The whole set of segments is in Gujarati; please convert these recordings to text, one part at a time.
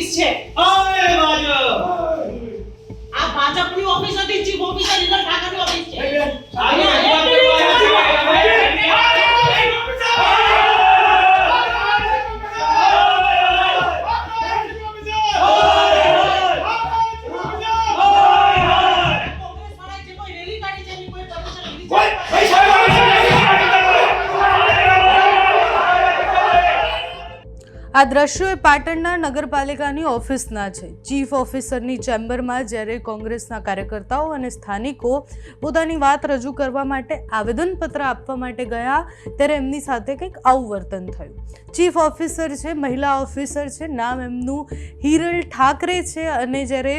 ઓફિસ છે. અરે ભાજપ આ ભાજપની ઓફિસ હતી ચીફ ઓફિસર ઇન્દ્ર ઠાકરની ઓફિસ છે. આ દ્રશ્યો પાટણના નગરપાલિકાની ઓફિસના છે. ચીફ ઓફિસરની ચેમ્બરમાં જ્યારે કોંગ્રેસના કાર્યકર્તાઓ અને સ્થાનિકો પોતાની વાત રજૂ કરવા માટે આવેદનપત્ર આપવા માટે ગયા, ત્યારે એમની સાથે કંઈક આવું વર્તન થયું. ચીફ ઓફિસર છે, મહિલા ઓફિસર છે, નામ એમનું હિરલ ઠાકરે છે અને જ્યારે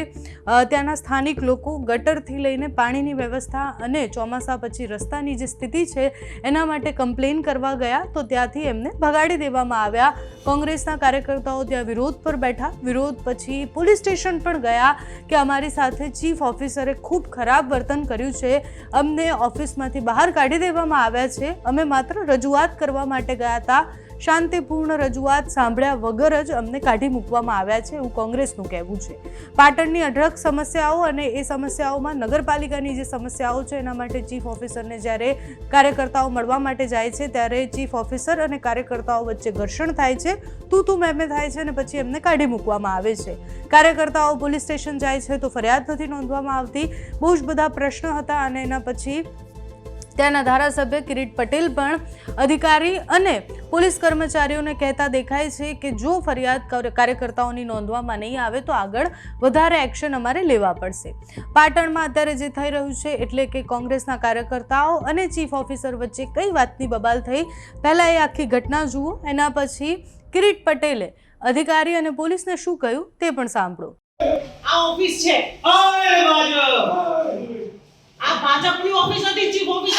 ત્યાંના સ્થાનિક લોકો ગટરથી લઈને પાણીની વ્યવસ્થા અને ચોમાસા પછી રસ્તાની જે સ્થિતિ છે, એના માટે કમ્પ્લેન કરવા ગયા, તો ત્યાંથી એમને ભગાડી દેવામાં આવ્યા. કોંગ્રેસના કાર્યકર્તાઓ ત્યાં વિરોધ પર બેઠા. વિરોધ પછી પોલીસ સ્ટેશન પણ ગયા કે અમારી સાથે ચીફ ઓફિસરે ખૂબ ખરાબ વર્તન કર્યું છે. અમને ઓફિસમાંથી બહાર કાઢી દેવામાં આવ્યા છે. અમે માત્ર રજૂઆત કરવા માટે ગયા હતા. શાંતિપૂર્ણ રજૂઆત સાંભળ્યા વગર જ અમને કાઢી મૂકવામાં આવ્યા છે એવું કોંગ્રેસનું કહેવું છે. પાટણની અઢળક સમસ્યાઓ અને એ સમસ્યાઓમાં નગરપાલિકાની જે સમસ્યાઓ છે એના માટે ચીફ ઓફિસરને જ્યારે કાર્યકર્તાઓ મળવા માટે જાય છે ત્યારે ચીફ ઓફિસર અને કાર્યકર્તાઓ વચ્ચે ઘર્ષણ થાય છે, તું તું મેમે થાય છે અને પછી એમને કાઢી મૂકવામાં આવે છે. કાર્યકર્તાઓ પોલીસ સ્ટેશન જાય છે તો ફરિયાદ નથી નોંધવામાં આવતી. બહુ જ બધા પ્રશ્નો હતા અને એના પછી ત્યાંના ધારાસભ્ય કિરીટ પટેલ પણ અધિકારી અને પોલીસ કર્મચારીઓને કહેતા દેખાય છે કે જો ફરિયાદ કર- કાર્યકર્તાઓની નોંધવામાં નહીં આવે તો આગળ વધારે એક્શન અમારે લેવા પડશે. પાટણમાં અત્યારે જે થઈ રહ્યું છે એટલે કે કોંગ્રેસના કાર્યકર્તાઓ અને ચીફ ઓફિસર વચ્ચે કઈ વાતની બબાલ થઈ, પહેલાં એ આખી ઘટના જુઓ. એના પછી કિરીટ પટેલે અધિકારી અને પોલીસને શું કહ્યું તે પણ સાંભળો. આ ઓફિસ છે. આ ભાજપની ઓફિસ હતી, chief officer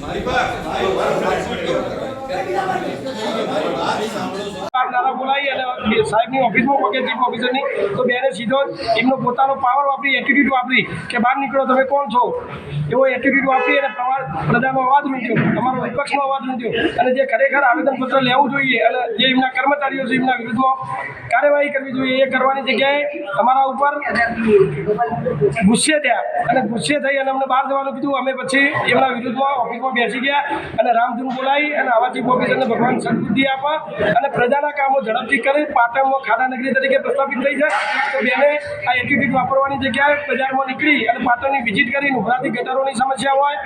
Vai, vai, vai, vai. સાહેબની ઓફિસમાં પગે ચીફ ઓફિસરની તો બેને સીધો એમનો પોતાનો પાવર વાપરી એટીટ્યુડ વાપરી કે બહાર નીકળો, તમે કોણ છો? એવો એટીટ્યુડ વાપરી અને પ્રજાનો અવાજ મૂક્યો. તમારો વિપક્ષનો અવાજ મૂક્યો. અને જે ખરેખર આવેદનપત્ર લેવું જોઈએ અને જે એમના કર્મચારીઓ છે, એમના વિરુદ્ધમાં કાર્યવાહી કરવી જોઈએ, એ કરવાની જગ્યાએ અમારા ઉપર ગુસ્સે થયા. અને ગુસ્સે થઈ અને અમને બહાર જવાનું કીધું. અમે પછી એમના વિરુદ્ધમાં ઓફિસમાં બેસી ગયા અને રામધૂન બોલાવી અને આવા ચીફ ઓફિસરને ભગવાન સદબુદ્ધિ આપવા અને પ્રજાના કામો ઝડપથી કરી પાટણમાં ખાડા નગરી તરીકે પ્રસ્થાપિત થઈ છે. તો બેને આ એટીટ્યુડ વાપરવાની જગ્યાએ બજારમાં નીકળી અને પાટણની વિઝિટ કરીને ઉભરાતી ગટરોની સમસ્યા હોય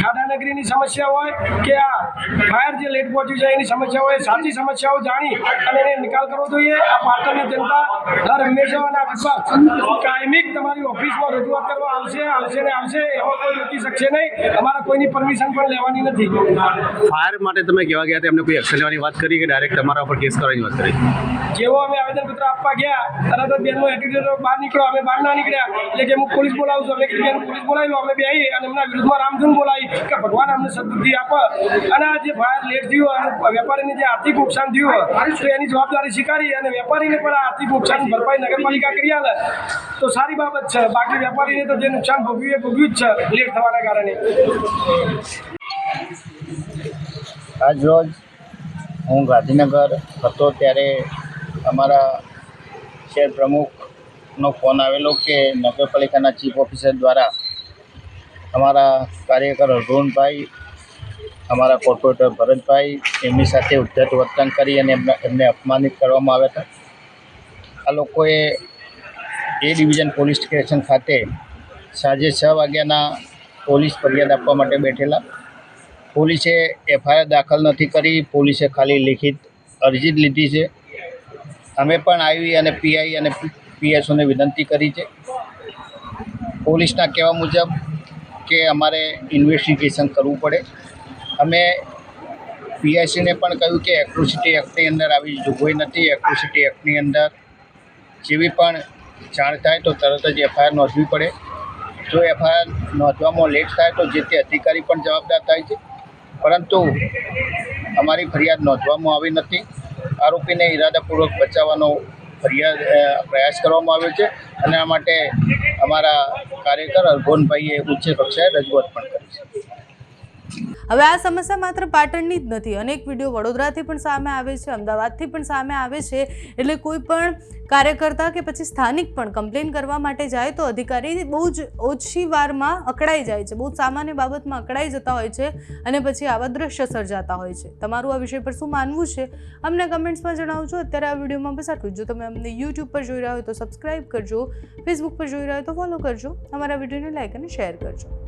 ખાડા નગરીની સમસ્યા હોય કે આ ફાયર જે લેટ પહોંચ્યું છે એની સમસ્યા હોય, સાચી સમસ્યાઓ જાણી અને એને નિકાલ કરવો જોઈએ. આ પાટણની જનતા દર હંમેશા અને વિશ્વાસ કાયમિક તમારી ઓફિસમાં રજૂઆત કરવા આવશે આવશે ને આવશે, એમાં કોઈ રોકી શકશે નહીં. અમારા કોઈની પરમિશન પણ લેવાની નથી. ફાયર માટે તમે કહેવા ગયા હતા, એમને કોઈ એક્શન લેવાની વાત કરી કે ડાયરેક્ટ તમારા ઉપર કેસ કરવાની વાત કરી? જેવો અમે આવેદનપત્ર આપવા ગયા તરત જ બેનનો એટીટ્યુડ બહાર નીકળ્યો. અમે બહાર ના નીકળ્યા. એટલે કે હું પોલીસ બોલાવું છું. અમે બેન, પોલીસ બોલાવી લો. અમે બે આવી અને એમના વિરુદ્ધમાં રામધૂન બોલાવી કે ભગવાન અમને સદબુદ્ધિ આપે. અને આ જે ફાયર લેટ થયું અને વેપારીને જે આર્થિક નુકસાન થયું, તો એની જવાબદારી સ્વીકારી અને વેપારીને પણ આર્થિક નુકસાન ભરપાઈ નગરપાલિકા કરી આલે. તો સારી બાબત છે. બાકી વેપારીને તો જે નુકસાન ભોગવ્યું એ ભોગવ્યું જ છે લેટ થવાના કારણે. આજ રોજ હું ગાંધીનગર હતો ત્યારે અમારા શહેર પ્રમુખનો ફોન આવેલો કે નગરપાલિકાના ચીફ ઓફિસર દ્વારા અમારા કાર્યકર અરુણભાઈ, અમારા કોર્પોરેટર ભરતભાઈ એમની સાથે ઉદ્ધત વર્તન કરી અને એમને એમને અપમાનિત કરવામાં આવ્યા હતા. આ લોકોએ એ ડિવિઝન પોલીસ સ્ટેશન ખાતે સાંજે છ વાગ્યાના પોલીસ ફરિયાદ આપવા માટે બેઠેલા. પોલીસે એફઆઈઆર દાખલ નથી કરી, પોલીસે ખાલી લિખિત અરજી જ લીધી છે. અમે પણ આવી અને પીઆઈ અને પીએસઓને વિનંતી કરી છે. પોલીસના કહેવા મુજબ કે અમારે ઇન્વેસ્ટિગેશન કરવું પડે. અમે પીઆઈસીને પણ કહ્યું કે એક્ટ્રોસિટી એક્ટની અંદર આવી જોગવાઈ નથી. એક્ટ્રોસિટી એક્ટની અંદર જેવી પણ જાણ થાય તો તરત જ એફઆઈઆર નોંધવી પડે. જો એફઆઈઆર નોંધવામાં લેટ થાય તો જે તે અધિકારી પણ જવાબદાર થાય છે. પરંતુ અમારી ફરિયાદ નોંધવામાં આવી નથી. આરોપીને ઈરાદાપૂર્વક બચાવવાનો ફરિયાદ પ્રયાસ કરવામાં આવ્યો છે. અને આ માટે અમારા કાર્યકર અર્ગોનભાઈએ ઉચ્ચ કક્ષાએ રજૂઆત પણ કરી. હવે આ સમસ્યા માત્ર પાટણની જ નથી. અનેક વીડિયો વડોદરાથી પણ સામે આવે છે, અમદાવાદથી પણ સામે આવે છે. એટલે કોઈ પણ કાર્યકર્તા કે પછી સ્થાનિક પણ કમ્પ્લેન કરવા માટે જાય તો અધિકારી બહુ જ ઓછી વારમાં અકળાઈ જાય છે. બહુ સામાન્ય બાબતમાં અકળાઈ જતા હોય છે અને પછી આવા દ્રશ્ય સર્જાતા હોય છે. તમારું આ વિષય પર શું માનવું છે? અમને કમેન્ટ્સમાં જણાવજો. અત્યારે આ વિડીયોમાં બસ આટલું જ. તમે અમને યુટ્યુબ પર જોઈ રહ્યા હોય તો સબસ્ક્રાઈબ કરજો ફેસબુક પર જોઈ રહ્યા હોય તો ફોલો કરજો. અમારા વિડીયોને લાઇક અને શેર કરજો.